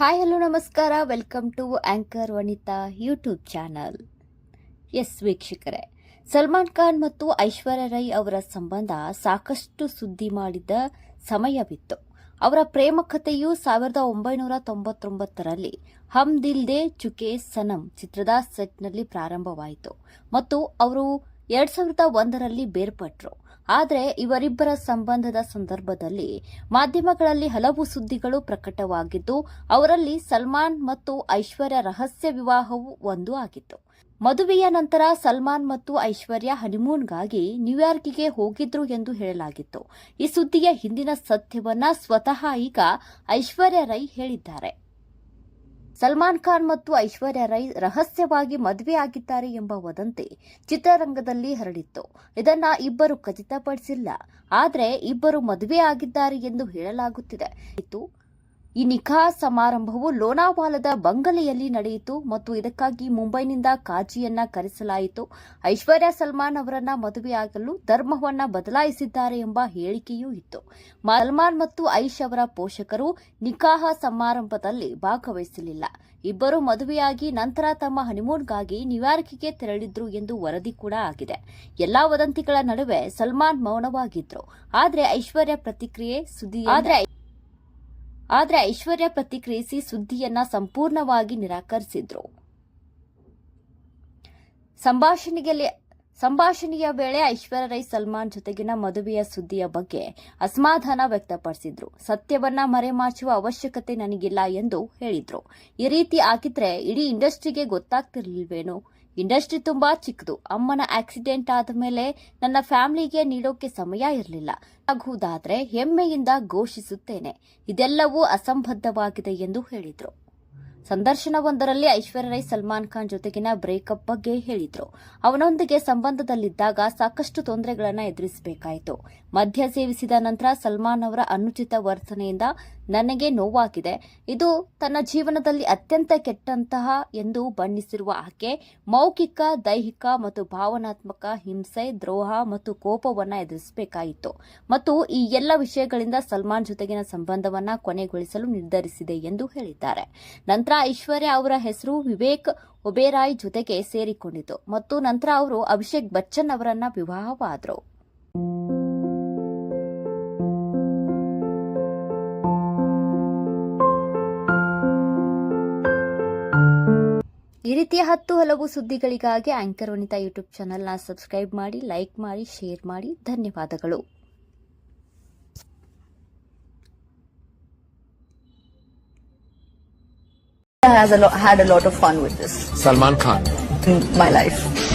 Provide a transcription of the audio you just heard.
Hi hello ನಮಸ್ಕಾರ. Welcome to anchor Vanitha YouTube channel S ವೀಕ್ಷಕರೇ, ಸಲ್ಮಾನ್ ಖಾನ್ ಮತ್ತು ಐಶ್ವರ್ಯ ರೈ ಅವರ ಸಂಬಂಧ ಸಾಕಷ್ಟು ಸುದ್ದಿ ಮಾಡಿದ ಸಮಯವಿತ್ತು. ಅವರ ಪ್ರೇಮ ಕಥೆಯು ಸಾವಿರದ ಒಂಬೈನೂರ ತೊಂಬತ್ತೊಂಬತ್ತರಲ್ಲಿ ಹಮ್ ದಿಲ್ ದೇ ಚುಕೆ ಸನಂ ಚಿತ್ರದ ಸೆಟ್ನಲ್ಲಿ ಪ್ರಾರಂಭವಾಯಿತು. ಮತ್ತು ಅವರು ಎರಡ್ ಸಾವಿರದ ಒಂದರಲ್ಲಿ ಬೇರ್ಪಟ್ರು. ಆದರೆ ಇವರಿಬ್ಬರ ಸಂಬಂಧದ ಸಂದರ್ಭದಲ್ಲಿ ಮಾಧ್ಯಮಗಳಲ್ಲಿ ಹಲವು ಸುದ್ದಿಗಳು ಪ್ರಕಟವಾಗಿದ್ದು, ಅವರಲ್ಲಿ ಸಲ್ಮಾನ್ ಮತ್ತು ಐಶ್ವರ್ಯ ರಹಸ್ಯ ವಿವಾಹವೂ ಒಂದು ಆಗಿತ್ತು. ಮದುವೆಯ ನಂತರ ಸಲ್ಮಾನ್ ಮತ್ತು ಐಶ್ವರ್ಯ ಹನಿಮೂನ್ಗಾಗಿ ನ್ಯೂಯಾರ್ಕಿಗೆ ಹೋಗಿದ್ರು ಎಂದು ಹೇಳಲಾಗಿತ್ತು. ಈ ಸುದ್ದಿಯ ಹಿಂದಿನ ಸತ್ಯವನ್ನ ಸ್ವತಃ ಈಗ ಐಶ್ವರ್ಯ ರೈ ಹೇಳಿದ್ದಾರೆ. ಸಲ್ಮಾನ್ ಖಾನ್ ಮತ್ತು ಐಶ್ವರ್ಯ ರೈ ರಹಸ್ಯವಾಗಿ ಮದುವೆಯಾಗಿದ್ದಾರೆ ಎಂಬ ವದಂತಿ ಚಿತ್ರರಂಗದಲ್ಲಿ ಹರಡಿತ್ತು. ಇದನ್ನ ಇಬ್ಬರು ಖಚಿತಪಡಿಸಿಲ್ಲ. ಆದರೆ ಇಬ್ಬರು ಮದುವೆಯಾಗಿದ್ದಾರೆ ಎಂದು ಹೇಳಲಾಗುತ್ತಿದೆ. ಇತ್ತು ಈ ನಿಖಾ ಸಮಾರಂಭವು ಲೋನಾವಾಲದ ಬಂಗಲೆಯಲ್ಲಿ ನಡೆಯಿತು ಮತ್ತು ಇದಕ್ಕಾಗಿ ಮುಂಬೈನಿಂದ ಕಾಜಿಯನ್ನ ಕರೆಸಲಾಯಿತು. ಐಶ್ವರ್ಯ ಸಲ್ಮಾನ್ ಅವರನ್ನ ಮದುವೆಯಾಗಲು ಧರ್ಮವನ್ನ ಬದಲಾಯಿಸಿದ್ದಾರೆ ಎಂಬ ಹೇಳಿಕೆಯೂ ಇತ್ತು. ಸಲ್ಮಾನ್ ಮತ್ತು ಐಶ್ ಅವರ ಪೋಷಕರು ನಿಖಾಹ ಸಮಾರಂಭದಲ್ಲಿ ಭಾಗವಹಿಸಲಿಲ್ಲ. ಇಬ್ಬರು ಮದುವೆಯಾಗಿ ನಂತರ ತಮ್ಮ ಹನಿಮೂನ್ಗಾಗಿ ನ್ಯೂಯಾರ್ಕ್ಗೆ ತೆರಳಿದ್ರು ಎಂದು ವರದಿ ಕೂಡ ಆಗಿದೆ. ಎಲ್ಲಾ ವದಂತಿಗಳ ನಡುವೆ ಸಲ್ಮಾನ್ ಮೌನವಾಗಿದ್ರು. ಆದರೆ ಐಶ್ವರ್ಯ ಪ್ರತಿಕ್ರಿಯೆ ಸುದ್ದಿ ಆದ್ರೆ ಆದ್ರೆ ಐಶ್ವರ್ಯ ಪ್ರತಿಕ್ರಿಯಿಸಿ ಸುದ್ದಿಯನ್ನ ಸಂಪೂರ್ಣವಾಗಿ ನಿರಾಕರಿಸಿದ್ರು. ಸಂಭಾಷಣೆಯಲ್ಲಿ ಸಂಭಾಷಣೆಯ ವೇಳೆ ಐಶ್ವರ್ಯ ರೈ ಸಲ್ಮಾನ್ ಜೊತೆಗಿನ ಮದುವೆಯ ಸುದ್ದಿಯ ಬಗ್ಗೆ ಅಸಮಾಧಾನ ವ್ಯಕ್ತಪಡಿಸಿದ್ರು. ಸತ್ಯವನ್ನ ಮರೆಮಾಚುವ ಅವಶ್ಯಕತೆ ನನಗಿಲ್ಲ ಎಂದು ಹೇಳಿದ್ರು. ಈ ರೀತಿ ಆಗಿದ್ರೆ ಇಡೀ ಇಂಡಸ್ಟ್ರಿಗೆ ಗೊತ್ತಾಗ್ತಿರ್ಲಿಲ್ವೇನೋ? ಇಂಡಸ್ಟ್ರಿ ತುಂಬಾ ಚಿಕ್ಕದು. ಅಮ್ಮನ ಆಕ್ಸಿಡೆಂಟ್ ಆದ ಮೇಲೆ ನನ್ನ ಫ್ಯಾಮಿಲಿಗೆ ನೀಡೋಕೆ ಸಮಯ ಇರಲಿಲ್ಲ. ಆಗುವುದಾದ್ರೆ ಹೆಮ್ಮೆಯಿಂದ ಘೋಷಿಸುತ್ತೇನೆ. ಇದೆಲ್ಲವೂ ಅಸಂಬದ್ಧವಾಗಿದೆ ಎಂದು ಹೇಳಿದ್ರು. ಸಂದರ್ಶನವೊಂದರಲ್ಲಿ ಐಶ್ವರ್ಯ ರೈ ಸಲ್ಮಾನ್ ಖಾನ್ ಜೊತೆಗಿನ ಬ್ರೇಕಪ್ ಬಗ್ಗೆ ಹೇಳಿದ್ರು. ಅವನೊಂದಿಗೆ ಸಂಬಂಧದಲ್ಲಿದ್ದಾಗ ಸಾಕಷ್ಟು ತೊಂದರೆಗಳನ್ನು ಎದುರಿಸಬೇಕಾಯಿತು. ಮದ್ಯ ಸೇವಿಸಿದ ನಂತರ ಸಲ್ಮಾನ್ ಅವರ ಅನುಚಿತ ವರ್ತನೆಯಿಂದ ನನಗೆ ನೋವಾಗಿದೆ. ಇದು ತನ್ನ ಜೀವನದಲ್ಲಿ ಅತ್ಯಂತ ಕೆಟ್ಟಂತಹ ಎಂದು ಬಣ್ಣಿಸಿರುವ ಆಕೆ ಮೌಖಿಕ, ದೈಹಿಕ ಮತ್ತು ಭಾವನಾತ್ಮಕ ಹಿಂಸೆ, ದ್ರೋಹ ಮತ್ತು ಕೋಪವನ್ನು ಎದುರಿಸಬೇಕಾಯಿತು. ಮತ್ತು ಈ ಎಲ್ಲ ವಿಷಯಗಳಿಂದ ಸಲ್ಮಾನ್ ಜೊತೆಗಿನ ಸಂಬಂಧವನ್ನು ಕೊನೆಗೊಳಿಸಲು ನಿರ್ಧರಿಸಿದೆ ಎಂದು ಹೇಳಿದ್ದಾರೆ. ನಂತರ ಐಶ್ವರ್ಯ ಅವರ ಹೆಸರು ವಿವೇಕ್ ಒಬೇರಾಯ್ ಜೊತೆಗೆ ಸೇರಿಕೊಂಡಿತು. ಮತ್ತು ನಂತರ ಅವರು ಅಭಿಷೇಕ್ ಬಚ್ಚನ್ ಅವರನ್ನ ವಿವಾಹವಾದರು. ಈ ರೀತಿಯ ಹತ್ತು ಹಲವು ಸುದ್ದಿಗಳಿಗಾಗಿ ಆಂಕರ್ ವನಿತಾ ಯೂಟ್ಯೂಬ್ ಚಾನೆಲ್ನ ಸಬ್ಸ್ಕ್ರೈಬ್ ಮಾಡಿ, ಲೈಕ್ ಮಾಡಿ, ಶೇರ್ ಮಾಡಿ. ಧನ್ಯವಾದಗಳು. Has a lot, had a lot of fun with this Salman Khan. in my life.